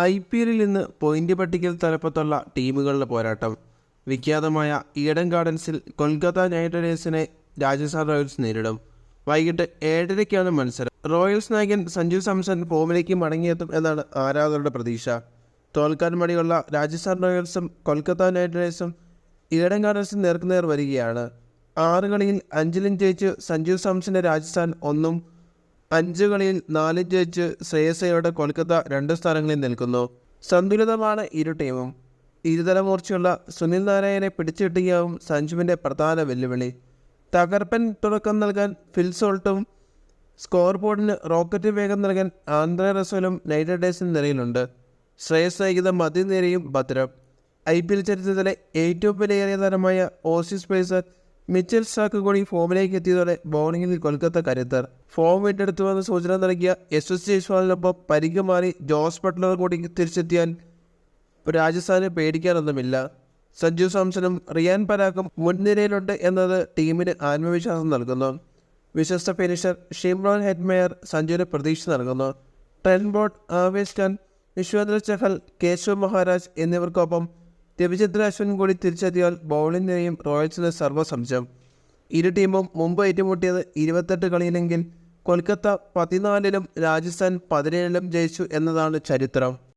I P എല്ലിൽ ഇന്ന് point പട്ടികയിൽ തലപ്പത്തുള്ള ടീമുകളുടെ പോരാട്ടം. വിഖ്യാതമായ ഈഡൻ ഗാർഡൻസിൽ കൊൽക്കത്ത നൈറ്റ് റൈഡേഴ്സിനെ രാജസ്ഥാൻ റോയൽസ് നേരിടും. വൈകിട്ട് ഏഴരയ്ക്കാണ് മത്സരം. റോയൽസ് നായകൻ സഞ്ജു സാംസൺ ഫോമിലേക്ക് മടങ്ങിയെത്തും എന്നാണ് ആരാധകരുടെ പ്രതീക്ഷ. തോൽക്കാൻ മടിയുള്ള രാജസ്ഥാൻ റോയൽസും കൊൽക്കത്ത നൈറ്റ് റൈഡേഴ്സും ഈഡൻ ഗാർഡൻസിൽ നേർക്കുനേർ വരികയാണ്. ആറ് കളിയിൽ അഞ്ചിലും ജയിച്ച് സഞ്ജു സാംസന്റെ രാജസ്ഥാൻ ഒന്നും അഞ്ച് കളിയിൽ നാല് ജയിച്ച് ശ്രേയസയോടെ കൊൽക്കത്ത രണ്ട് സ്ഥാനങ്ങളിൽ നിൽക്കുന്നു. സന്തുലിതമാണ് ഇരു ടീമും. ഇരുതല മൂർച്ചയുള്ള സുനിൽ നാരായണനെ പിടിച്ചിട്ടിയാവും സഞ്ജുവിന്റെ പ്രധാന വെല്ലുവിളി. തകർപ്പൻ തുടക്കം നൽകാൻ ഫിൽസോൾട്ടും സ്കോർ ബോർഡിന് റോക്കറ്റ് വേഗം നൽകാൻ ആന്ധ്ര റസോലും നൈറ്റ് റൈഡേഴ്സിന് നിലയിലുണ്ട് ശ്രേയസ് മതി നേരെയും ഭദ്രം. ഐ പി എൽ ചരിത്രത്തിലെ ഏറ്റവും വിലയേറിയ താരമായ ഓസീസ് പേസർ മിച്ചൽ സ്റ്റാക്ക് കൂടി ഫോമിലേക്ക് എത്തിയതോടെ ബൗളിംഗിൽ കൊൽക്കത്ത കരുത്തർ. ഫോം വീണ്ടെടുത്തുവെന്ന് സൂചന നൽകിയ എസ് എസ് ജയ്സ്വാളിനൊപ്പം പരിക്ക് മാറി ജോസ് ബട്ട്ലർ കൂടി തിരിച്ചെത്തിയാൽ രാജസ്ഥാനെ പേടിക്കാനൊന്നുമില്ല. സഞ്ജു സാംസണും റിയാൻ പരാഗും മുൻനിരയിലുണ്ട് എന്നത് ടീമിന് ആത്മവിശ്വാസം നൽകുന്നു. വിശ്വസ്ത ഫിനിഷർ ഷിംറോൺ ഹെഡ്മേയർ സഞ്ജുവിന് പ്രതീക്ഷ നൽകുന്നു. ട്രെൻബോർഡ് ആവേശ് ഖാൻ വിശ്വേന്ദ്ര ചഹൽ കേശവ് മഹാരാജ് എന്നിവർക്കൊപ്പം രവിചന്ദ്ര അശ്വിൻ കൂടി തിരിച്ചെത്തിയാൽ ബൗളിംഗ് നിരയും റോയൽസിന് സർവസംശയം. ഇരു ടീമും മുമ്പ് ഏറ്റുമുട്ടിയത് ഇരുപത്തെട്ട് കളിയിലെങ്കിൽ കൊൽക്കത്ത പതിനാലിലും രാജസ്ഥാൻ പതിനേഴിലും ജയിച്ചു എന്നതാണ് ചരിത്രം.